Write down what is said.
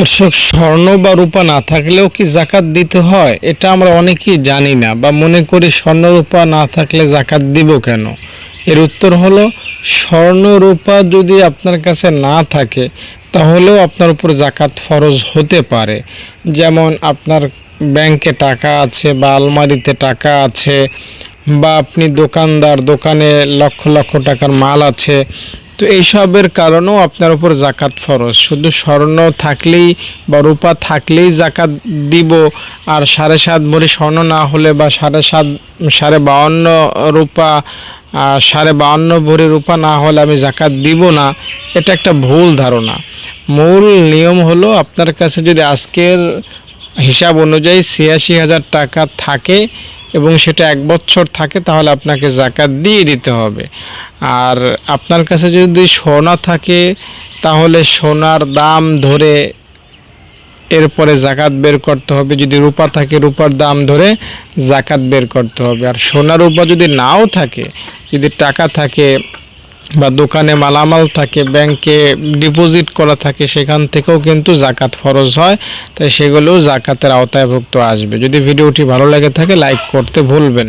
দর্শক, স্বর্ণ বা রূপা না থাকলেও কি জাকাত দিতে হয়? এটা আমরা অনেকেই জানি না বা মনে করি স্বর্ণ, রূপা না থাকলে জাকাত দিব কেন? এর উত্তর হলো, স্বর্ণ, রূপা যদি আপনার কাছে না থাকে, তাহলেও আপনার উপর জাকাত ফরজ হতে পারে। যেমন আপনার ব্যাংকে টাকা আছে বা আলমারিতে টাকা আছে বা আপনি দোকানদার, দোকানে লক্ষ লক্ষ টাকার মাল আছে তো এইসবের কারণেও আপনার উপর জাকাত ফরজ। শুধু স্বর্ণ থাকলেই বা রূপা থাকলেই জাকাত দিব, আর সাড়ে সাত ভরি স্বর্ণ না হলে বা সাড়ে সাত, সাড়ে বাউন্ন রূপা সাড়ে বাউন্ন ভরি রূপা না হলে আমি জাকাত দিব না, এটা একটা ভুল ধারণা। মূল নিয়ম হলো আপনার কাছে যদি আজকের হিসাব অনুযায়ী ছিয়াশি হাজার টাকা থাকে এবং সেটা এক বছর থাকে, তাহলে আপনাকে জাকাত দিয়ে দিতে হবে। আর আপনার কাছে যদি সোনা থাকে, তাহলে সোনার দাম ধরে এরপরে জাকাত বের করতে হবে। যদি রূপা থাকে, রূপার দাম ধরে জাকাত বের করতে হবে। আর সোনা রূপা যদি নাও থাকে, যদি টাকা থাকে বা দোকানে মালামাল থাকে, ব্যাংকে ডিপোজিট করা থাকে, সেখান থেকেও কিন্তু জাকাত ফরজ হয় তাই সেগুলোও জাকাতের আওতায়ভুক্ত আসবে যদি ভিডিওটি ভালো লাগে থাকে লাইক করতে ভুলবেন।